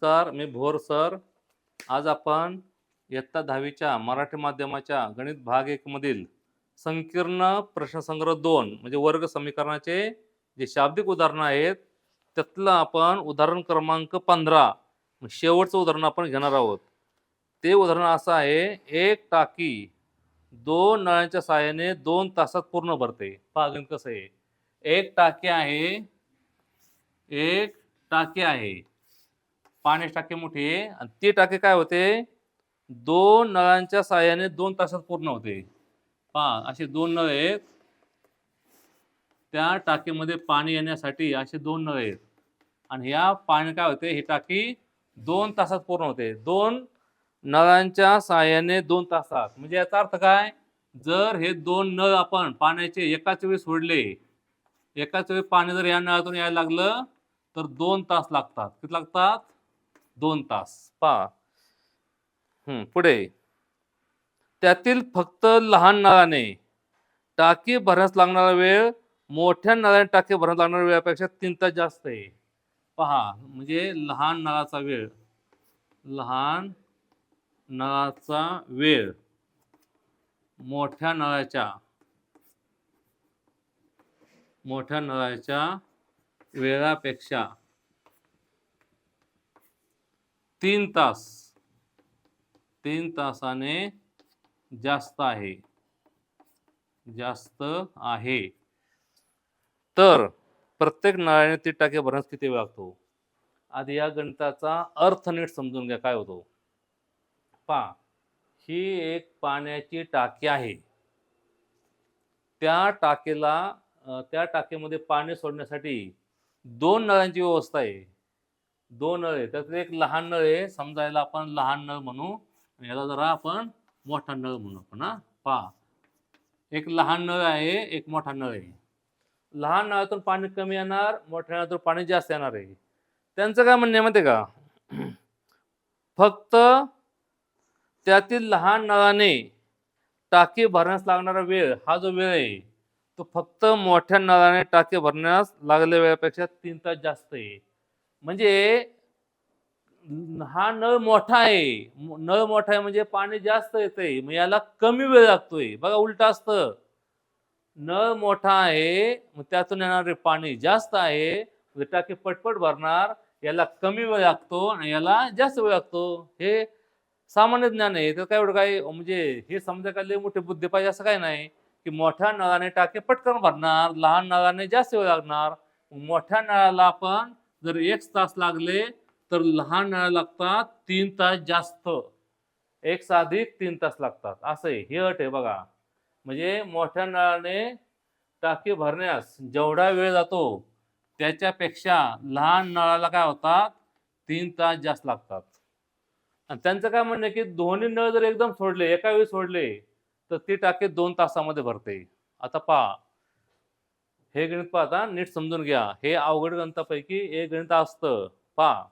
नमस्कार मी भोर सर. आज आपण इयत्ता दहावीच्या मराठी माध्यमाच्या गणित भाग एक मधील संकीर्ण प्रश्नसंग्रह दोन म्हणजे वर्ग समीकरणाचे जे शाब्दिक उदाहरणं आहेत त्यातलं आपण उदाहरण क्रमांक पंधरा शेवटचं उदाहरण आपण घेणार आहोत. ते उदाहरण असं आहे एक टाकी दोन नळ्यांच्या साहाय्याने दोन तासात पूर्ण भरते. पागण कसं आहे. एक टाकी आहे एक टाकी आहे. पाण्याची टाकी मोठी. आहे आणि ती टाकी काय होते? दोन नळांच्या साहाय्याने दोन तासात पूर्ण होते. पहा असे दोन नळ आहेत. त्या टाकीमध्ये पाणी येण्यासाठी असे दोन नळ आहेत. आणि ह्या पाणी काय होते? ही टाकी दोन तासात पूर्ण होते. दोन नळांच्या साहाय्याने दोन तासात. म्हणजे याचा अर्थ काय? जर हे दोन नळ आपण पाण्याचे एकाच वेळी सोडले एकाच वेळी पाणी जर या नळातून यायला लागलं तर दोन तास लागतात. किती लागतात? दोन तास. पहा. पुढे. त्यातील फक्त लहान नळाने टाकी भरण्यास लागणारा वेळ मोठ्या नळाने टाकी भरण्यास लागणाऱ्या वेळापेक्षा तीन तास जास्त आहे. पहा म्हणजे लहान नळाचा वेळ. लहान नळाचा वेळ. मोठ्या नळाच्या मोठ्या नळाच्या वेळापेक्षा तीन तास. तीन तासाने जास्त आहे. जास्त आहे. तर प्रत्येक नळाने ती टाकी भरण्यास किती वेळ लागतो? आधी या गणिताचा अर्थ नीट समजून घ्या काय होतो? पहा ही एक पाण्याची टाकी आहे. त्या टाकीला त्या टाकीमध्ये पाणी सोडण्यासाठी दोन नळांची व्यवस्था आहे. दोन नळ आहे. त्यात एक लहान नळ आहे. समजायला आपण लहान नळ म्हणू. आणि याला जरा आपण मोठा नळ म्हणू आपण हा. पहा. एक लहान नळ आहे एक मोठा नळ आहे. लहान नळातून पाणी कमी येणार मोठ्या नळातून पाणी जास्त येणार आहे. त्यांचं काय म्हणणं माहिती आहे का? फक्त त्यातील लहान नळाने टाकी भरण्यास लागणारा वेळ हा जो वेळ आहे तो फक्त मोठ्या नळाने टाकी भरण्यास लागलेल्या वेळेपेक्षा तीन तास जास्त आहे. म्हणजे हा नळ मोठा आहे. नळ मोठा आहे म्हणजे पाणी जास्त येतंय. मग याला कमी वेळ लागतोय. बघा उलट असतं. नळ मोठा आहे मग त्यातून येणारे पाणी जास्त आहे. म्हणजे टाकी पटपट भरणार याला कमी वेळ लागतो आणि याला जास्त वेळ लागतो. हे सामान्य ज्ञान आहे. तर काय एवढं काय म्हणजे हे समजा काय लय मोठी बुद्धी पाहिजे असं काय नाही. की मोठ्या नळाने टाके पटकन भरणार लहान नळाने जास्त वेळ लागणार. मोठ्या नळाला आपण जर एक तास लागले तर लहान नळा लागतात तीन तास जास्त. एक साधिक तीन तास लागतात. असं आहे. हे अट आहे बघा. म्हणजे मोठ्या नळाने टाकी भरण्यास जेवढा वेळ जातो त्याच्यापेक्षा लहान नळाला काय होतात तीन तास जास्त लागतात. आणि त्यांचं काय म्हणणं की दोन्ही नळ जर एकदम सोडले एका वेळी सोडले तर ती टाकी दोन तासामध्ये भरते. आता पहा. हे गणित पाहता नीट समजून घ्या. हे अवघड गणितापैकी एक गणित असतं. पहा.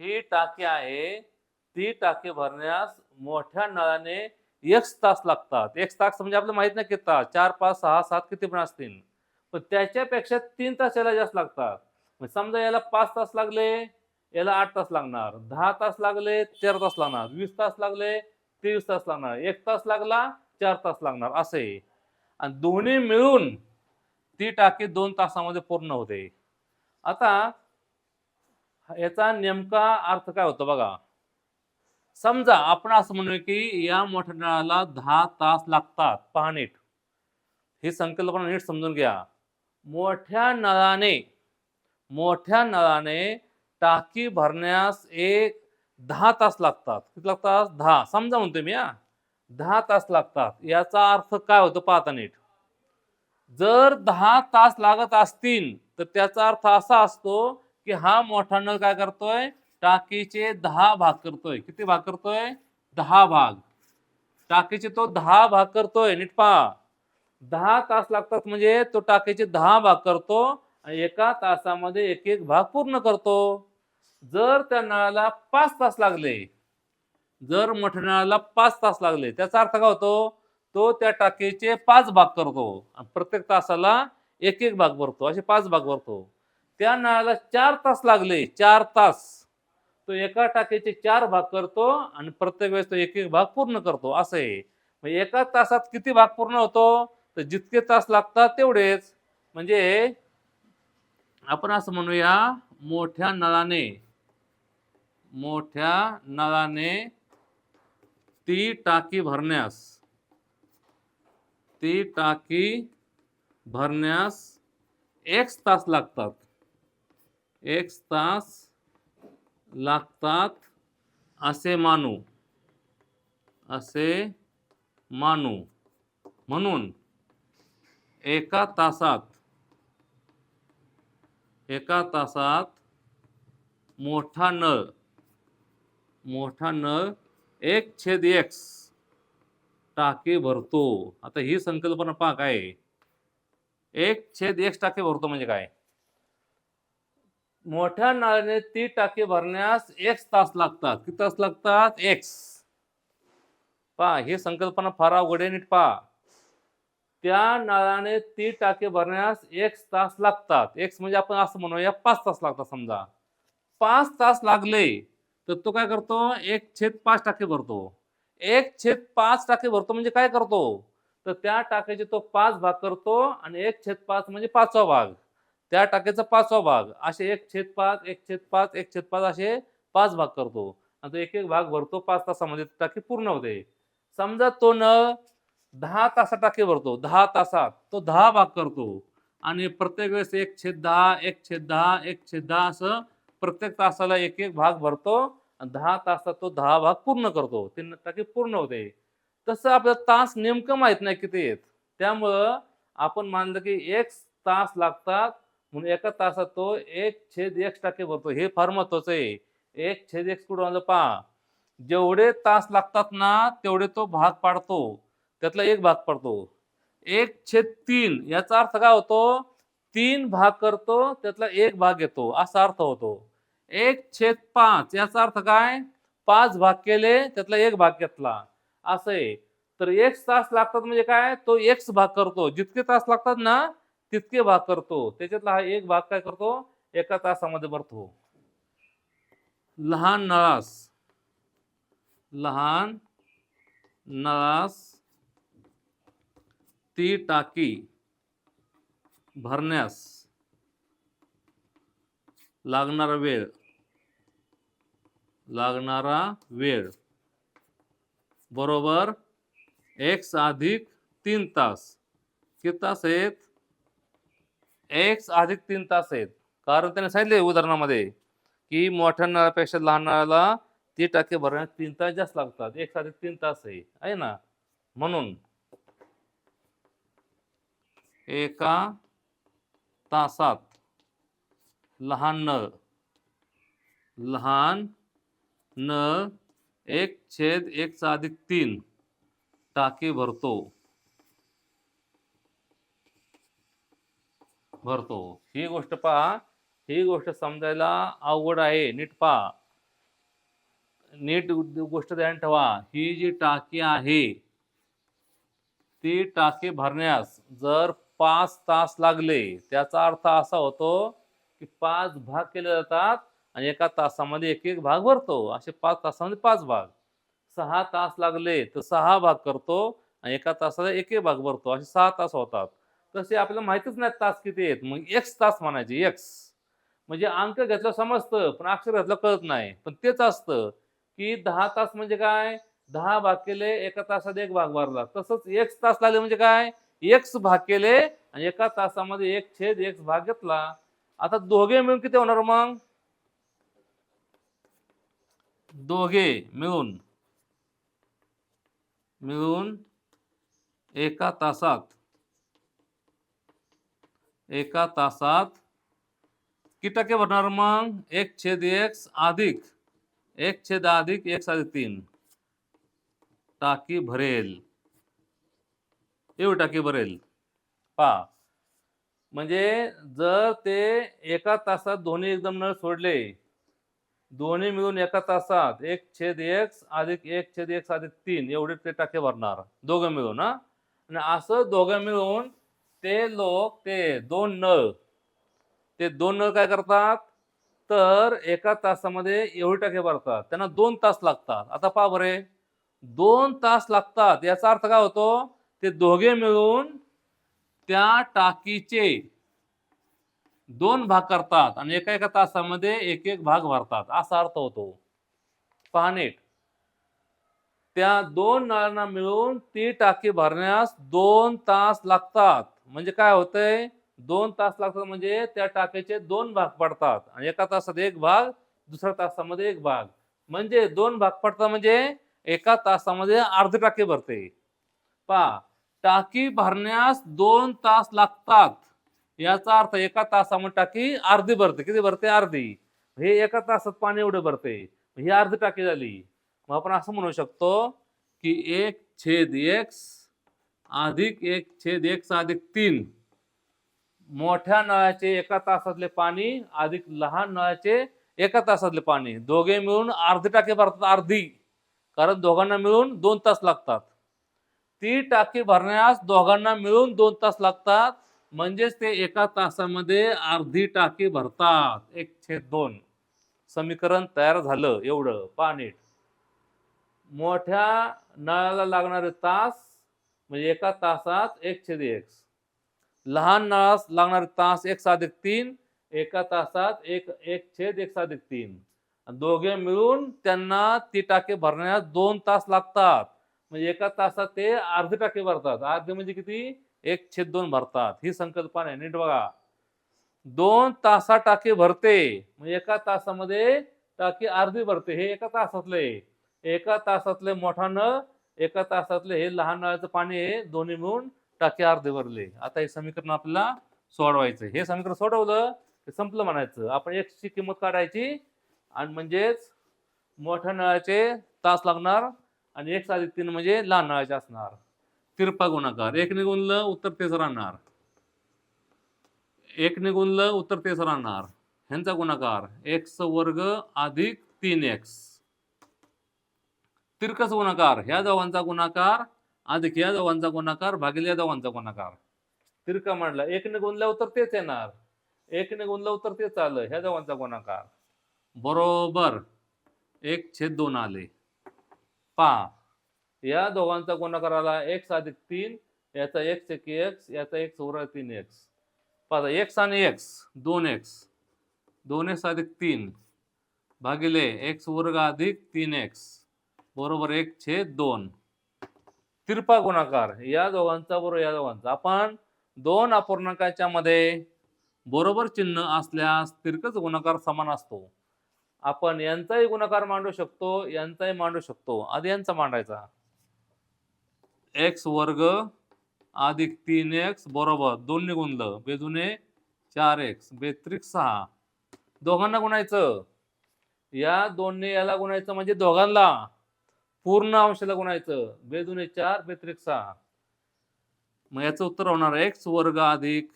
ही टाकी आहे. ती टाकी भरण्यास मोठ्या नळाने एक तास लागतात. एक तास म्हणजे आपल्याला माहीत नाही किती तास. चार पाच सहा सात किती पण असतील. पण त्याच्यापेक्षा तीन तास याला जास्त लागतात. समजा याला पाच तास लागले याला आठ तास लागणार. दहा तास लागले तेरा तास लागणार. वीस तास लागले तेवीस तास लागणार. एक तास लागला चार तास लागणार. असे. आणि दोन्ही मिळून ती टाकी दोन तासामध्ये पूर्ण होते. आता याचा नेमका अर्थ काय होतो बघा. समजा आपण असं म्हणूया की या मोठ्या नळाला दहा तास लागतात पहा नीट ही संकल्पना नीट समजून घ्या. मोठ्या नळाने मोठ्या नळाने टाकी भरण्यास एक दहा तास लागतात. किती लागतात? दहा. समजा म्हणतो मी हा. दहा तास लागतात. याचा अर्थ काय होतो पाहता नीट. जर दहा तास लागत असतील तर त्याचा अर्थ असा असतो की हा मोठा नळ काय करतोय? टाकीचे दहा भाग करतोय. किती भाग करतोय? दहा भाग. टाकीचे तो दहा भाग करतोय नीट पहा. दहा तास लागतात म्हणजे तो टाकीचे दहा भाग करतो आणि एका तासामध्ये एक एक भाग पूर्ण करतो. जर त्या नळाला पाच तास लागले जर मोठ्या नळाला पाच तास लागले त्याचा अर्थ काय होतो? तो त्या टाकीचे पाच भाग करतो. प्रत्येक तासाला एक एक भाग भरतो. असे पाच भाग भरतो. त्या नळाला चार तास लागले. चार तास. तो एका टाकीचे चार भाग करतो आणि प्रत्येक वेळेस तो एक एक भाग पूर्ण करतो. असं आहे. मग एका तासात किती भाग पूर्ण होतो? तर जितके तास लागतात तेवढेच. म्हणजे आपण असं म्हणूया मोठ्या नळाने मोठ्या नळाने ती टाकी भरण्यास ती टाकी भरण्यास एक तास लागतात. एक तास लागतात असे मानू. असे मानू. म्हणून एका तासात एका तासात मोठा नळ मोठा नळ एक छेद एक्स टाके भरतो. आता ही संकल्पना पहा काय आहे? एक छेद एक टाके भरतो म्हणजे काय? मोठ्या नळाने ती टाके भरण्यास एक तास लागतात. किती तास लागतात? एक्स पहा ही संकल्पना फार अवघड आहे नीट पहा. त्या नळाने ती टाके भरण्यास एक तास लागतात. एक्स म्हणजे आपण असं म्हणूया पाच तास लागतात समजा. पाच तास लागले तर तो काय करतो? एक छेद पाच टाके भरतो. एक छेद पाच टाके भरतो म्हणजे काय करतो? तर त्या टाक्याचे तो पाच भाग करतो आणि एक छेद पाच म्हणजे पाचवा भाग. त्या टाक्याचा पाचवा भाग. असे एक छेद पाच एक छेद पाच एक छेद पाच असे पाच भाग करतो. आणि तो एक एक भाग भरतो पाच तासामध्ये टाकी पूर्ण होते. समजा तो न दहा तासा टाकी भरतो दहा तासात तो दहा भाग करतो. आणि प्रत्येक वेळेस एक छेद दहा एक छेद दहा एक छेद दहा असं प्रत्येक तासाला एक एक भाग भरतो. दहा तासात तो दहा भाग पूर्ण करतो. तीन टक्के पूर्ण होते. तसं आपला तास नेमकं माहीत नाही किती आहेत. त्यामुळं आपण मानलं की एक तास लागतात म्हणून एका तासात तो एक छेद एक टाके भरतो. हे फार महत्वाचं आहे. एक छेद एक कुठं आलं पहा. जेवढे तास लागतात ना तेवढे तो भाग पाडतो. त्यातला एक भाग पडतो. एक छेद तीन याचा अर्थ काय होतो? तीन भाग करतो त्यातला एक भाग येतो. असा अर्थ होतो. एक छेद पाच, याचा अर्थ काय? पाच भाग केले त्यातला एक भाग घेतला. असं आहे. तर एक तास लागतात म्हणजे काय? तो एक भाग करतो. जितके तास लागतात ना, तितके भाग करतो. त्याच्यातला हा एक भाग काय करतो? एका तासामध्ये भरतो. लहान नळास. लहान नळास ती टाकी भरण्यास लागणारा वेळ. लागणारा वेळ. बरोबर? एक्स अधिक तीन तास. किती तास आहेत? एक्स अधिक तीन तास आहेत. कारण त्याने सांगितले उदाहरणामध्ये की मोठ्या नळापेक्षा लहान नळाला ती टाके भरण्यास तीन तास जास्त लागतात. एक अधिक तीन तास आहे ना? म्हणून एका तासात लहान नळ लहान न एक छेद एक अधिक तीन टाकी भरतो. भरतो. ही गोष्ट पहा. ही गोष्ट समजायला अवघड आहे. नीट पहा. नीट गोष्ट ध्यान ठेवा. ही जी टाकी आहे ती टाकी भरण्यास जर पाच तास लागले त्याचा अर्थ असा होतो की पाच भाग केले जातात आणि एका तासामध्ये एक एक भाग भरतो. असे पाच तासामध्ये पाच भाग. सहा तास लागले तर सहा भाग करतो आणि एका तासाला एक एक भाग भरतो. असे सहा तास होतात. तसे आपल्याला माहितीच नाही तास किती आहेत. मग एक्स तास म्हणायचे. एक्स म्हणजे अंक घेतलं समजतं पण अक्षर घेतलं कळत नाही. पण तेच असतं की दहा तास म्हणजे काय? दहा भाग केले एका तासात एक भाग भरला. तसंच एक तास लागले म्हणजे काय? एक्स भाग केले आणि एका तासामध्ये एक छेद एक भाग घेतला. आता दोघे मिळून किती होणार मग? दोघे मिळून मिळून एका तासात एका तासात किती टक्के भरणार मग? एक छेद एक्स अधिक एक छेद अधिक एक साधे तीन. टाकी भरेल. एवढी टाकी भरेल. पा म्हणजे जर ते एका तासात दोन्ही एकदम नळ सोडले दोन्ही मिळून एका तासात एक छेद एक अधिक एक छेद एक अधिक तीन एवढे ते टाके भरणार. दोघं मिळून हा? आणि असं दोघं मिळून ते लोक ते दोन नळ ते दोन नळ काय करतात? तर एका तासामध्ये एवढे टाके भरतात. त्यांना दोन तास लागतात. आता पहा बरे दोन तास लागतात. याचा अर्थ काय होतो? ते दोघे मिळून त्या टाकीचे दोन भाग करतात आणि एका एका तासामध्ये एक एक भाग भरतात. असा अर्थ होतो. पहा त्या दोन नळांना मिळून ती टाकी भरण्यास दोन तास लागतात. म्हणजे काय होतंय? दोन तास लागतात म्हणजे त्या टाकीचे दोन भाग पडतात आणि एका तासात एक भाग दुसऱ्या तासामध्ये एक भाग. म्हणजे दोन भाग पडतात म्हणजे एका तासामध्ये अर्धी टाकी भरते. पहा टाकी भरण्यास दोन तास लागतात. याचा अर्थ एका तासामध्ये टाकी अर्धी भरते. किती भरते? अर्धी. हे एका तासात पाणी एवढे भरते. ही अर्धी टाकी झाली. मग आपण असं म्हणू शकतो की एक छेद एक्स अधिक एक छेद एक्स अधिक तीन. मोठ्या नळाचे एका तासातले पाणी अधिक लहान नळाचे एका तासातले पाणी. दोघे मिळून अर्धी टाकी भरतात अर्धी. कारण दोघांना मिळून दोन तास लागतात. ती टाकी भरण्यास दोघांना मिळून दोन तास लागतात. म्हणजेच ते एका तासामध्ये अर्धी टाकी भरतात. एक छेद दोन. समीकरण तयार झालं एवढं. पाणी. मोठ्या नळाला लागणारे तास म्हणजे एका तासात एक छेद एक. लहान नळास लागणारे तास एक साधिक तीन. एका तासात एक एक छेद एक साधिक तीन. दोघे मिळून त्यांना ती टाके भरण्यास दोन तास लागतात. म्हणजे एका तासात ते अर्धे टाके भरतात. अर्धे म्हणजे किती? एक छेद दोन भरतात. ही संकल्पना आहे नीट बघा. दोन तासा टाकी भरते. म्हणजे एका तासामध्ये टाकी अर्धी भरते. हे एका तासातले. एका तासातले मोठा नळ एका तासातले हे लहान नळाचं पाणी हे दोन्ही मिळून टाकी अर्धे भरले. आता हे समीकरण आपल्याला सोडवायचं हे समीकरण सोडवलं ते संपलं म्हणायचं. आपण एक्सची किंमत काढायची आणि म्हणजेच मोठ्या नळाचे तास लागणार आणि एक साधी तीन म्हणजे लहान नळाचे असणार. तिरपा गुणाकार. एक निगुणलं उत्तर तेच राहणार. एक गुणलं उत्तर तेच राहणार. ह्यांचा गुणाकार. एक्स वर्ग अधिक तीन एक्स तिरकस गुणाकार. ह्या दोघांचा गुणाकार अधिक या दोघांचा गुणाकार भागिले या दोघांचा गुणाकार. तिरका मांडला. एक गुणल्या उत्तर तेच येणार. एक गुणलं उत्तर तेच आलं. ह्या दोघांचा गुणाकार. बरोबर. एक छेद दोन आले. पहा. या दोघांचा गुणाकार आला एक्स अधिक तीन याचा एक्स एक एक्स याचा एक्स उरा तीन एक्स पाहता एक्स आणि एक्स दोन एक्स दोन एक्स अधिक तीन भागिले एक्स वर्ग अधिक तीन एक्स बरोबर एक छे दोन. तिरपा गुणाकार या दोघांचा बरोबर या दोघांचा. आपण दोन अपूर्णांकाच्या मध्ये बरोबर चिन्ह असल्यास तिरकच गुणाकार समान असतो. आपण यांचाही गुणाकार मांडू शकतो यांचाही मांडू शकतो. आधी यांचा मांडायचा. एक्स वर्ग अधिक तीन एक्स बरोबर दोन्ही गुणलं बेदुने चार एक्स बेत्रिक सहा. दोघांना गुणायचं. या दोन्ही याला गुणायचं म्हणजे दोघांना पूर्ण अंशाला गुणायचं. बेदुने चार बेत्रिक सहा. मग याचं उत्तर होणार एक्स वर्ग अधिक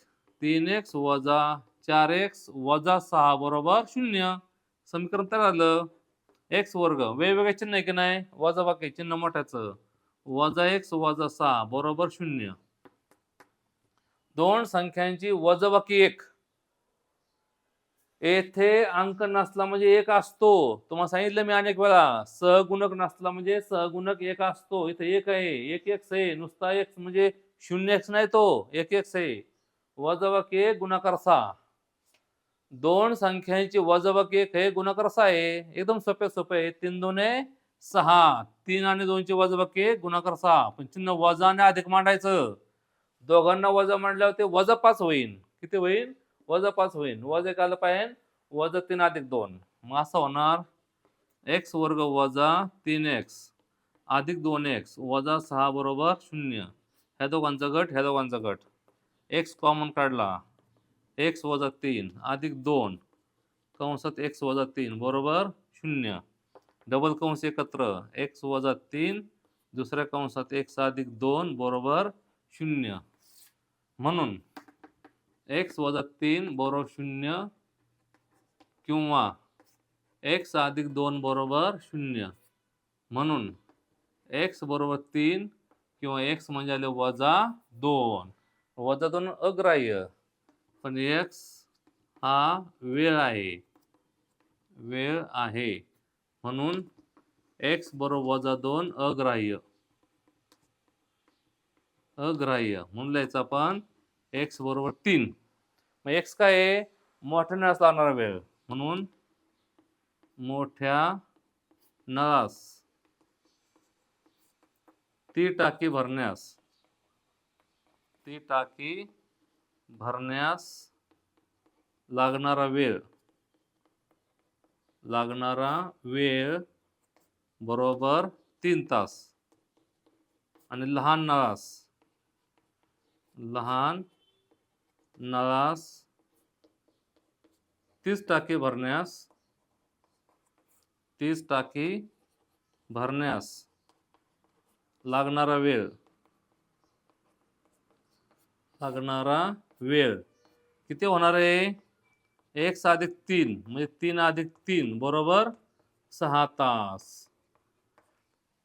तीन एक्स वजा चार एक्स वजा सहा बरोबर शून्य. समीकरण तयार झालं? एक्स वर्ग. वेगवेगळे चिन्ह आहे की नाही? वजा बाकी चिन्ह मोठ्याचं. वजा एक वजा सहा बरोबर शून्य. दोन संख्यांची वजबाकी एक. येथे अंक नसला म्हणजे एक असतो. तुम्हाला सांगितलं मी अनेक वेळा सहगुणक नसला म्हणजे सहगुणक एक असतो. इथे एक आहे एक एक्स आहे नुसता एक म्हणजे शून्य एक्स नाही तो एक एक्स आहे. वजाबाकी एक गुणाकार सहा. दोन संख्यांची वजाबाकी एक हे गुणाकार सहा आहे. एकदम सोपे सोपे आहे. तीन आहे सहा तीन आणि दोनचे वजाबाकी गुणाकार सहा. पण चिन्ह वजा आणि अधिक मांडायचं. दोघांना वजा मांडल्यावर ते वजा पाच होईल किती होईल वजा पाच होईल वजा एक आलं पाहिजे. वजा तीन अधिक दोन. मग असं होणार. एक्स वर्ग वजा तीन एक्स अधिक दोन एक्स वजा सहा बरोबर शून्य. ह्या दोघांचा गट ह्या दोघांचा गट. एक्स कॉमन काढला. एक्स वजा तीन. अधिक दोन. कंसात एक्स वजा तीन. बरोबर शून्य. डबल कंस एकत्र एक्स वजा तीन दुसऱ्या कंसात एक्स अधिक दोन बरोबर शून्य. म्हणून एक्स वजा तीन बरोबर शून्य किंवा एक्स अधिक दोन बरोबर शून्य. म्हणून एक्स बरोबर तीन किंवा एक्स म्हणजे आले वजा दोन. वजा दोन अग्राह्य. पण एक्स हा वेळ आहे. वेळ आहे. म्हणून एक्स बरोबर वजा दोन अग्राह्य. अग्राह्य म्हणून लिहायचं आपण एक्स बरोबर तीन. मग एक्स काय आहे? मोठ्या नळास लागणारा वेळ. म्हणून मोठ्या नळास. ती टाकी भरण्यास. ती टाकी भरण्यास लागणारा वेळ. लागणारा वेळ बरोबर तीन तास आणि लहान नळास. लहान नळास तीस टाकी भरण्यास. तीस टाकी भरण्यास लागणारा वेळ. लागणारा वेळ. किती होणार आहे? एक अधिक तीन म्हणजे तीन अधिक तीन बरोबर सहा तास.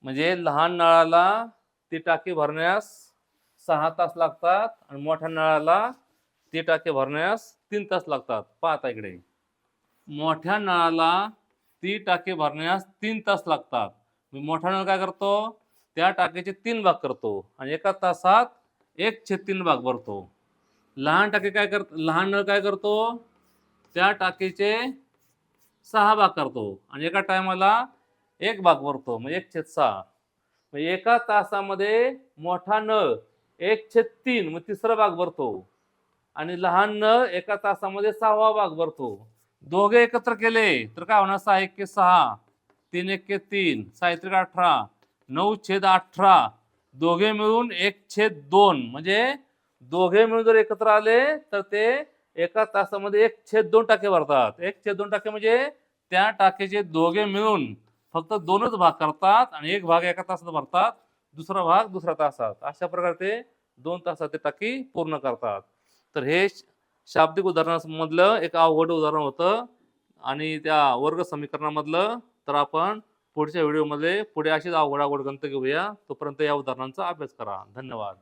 म्हणजे लहान नळाला ती टाकी भरण्यास सहा तास लागतात आणि मोठ्या नळाला ती टाकी भरण्यास तीन तास लागतात. पाहता इकडे. मोठ्या नळाला ती टाकी भरण्यास तीन तास लागतात. मी मोठा नळ काय करतो? त्या टाकीचे तीन भाग करतो आणि एका तासात एक छे तीन भाग भरतो. लहान टाकी काय कर लहान नळ काय करतो? त्या टाकीचे सहा भाग करतो. आणि एका टायमाला एक भाग भरतो म्हणजे एक छेद सहा. म्हणजे एका तासामध्ये मोठा नळ एक छेद तीन मग तिसरा भाग भरतो. आणि लहान नळ एका तासामध्ये सहावा भाग भरतो. दोघे एकत्र केले तर काय होणार? सहा एक सहा तीन एक तीन सहा अठरा नऊ छेद अठरा. दोघे मिळून एक छेद दोन. म्हणजे दोघे मिळून जर एकत्र आले तर ते एका तासामध्ये एक छेद दोन टाके भरतात. एक छेद दोन टाके म्हणजे त्या टाकेचे दोघे मिळून फक्त दोनच भाग करतात आणि एक भाग एका तासात भरतात दुसरा भाग दुसऱ्या तासात. अशा प्रकारे ते दोन तासात ते टाकी पूर्ण करतात. तर हे श- शाब्दिक उदाहरणामधलं एक अवघड उदाहरण होतं आणि त्या वर्ग समीकरणामधलं तर आपण पुढच्या व्हिडिओमध्ये पुढे अशीच अवघड अवघड ग्रंथ घेऊया. तोपर्यंत या उदाहरणांचा अभ्यास करा. धन्यवाद.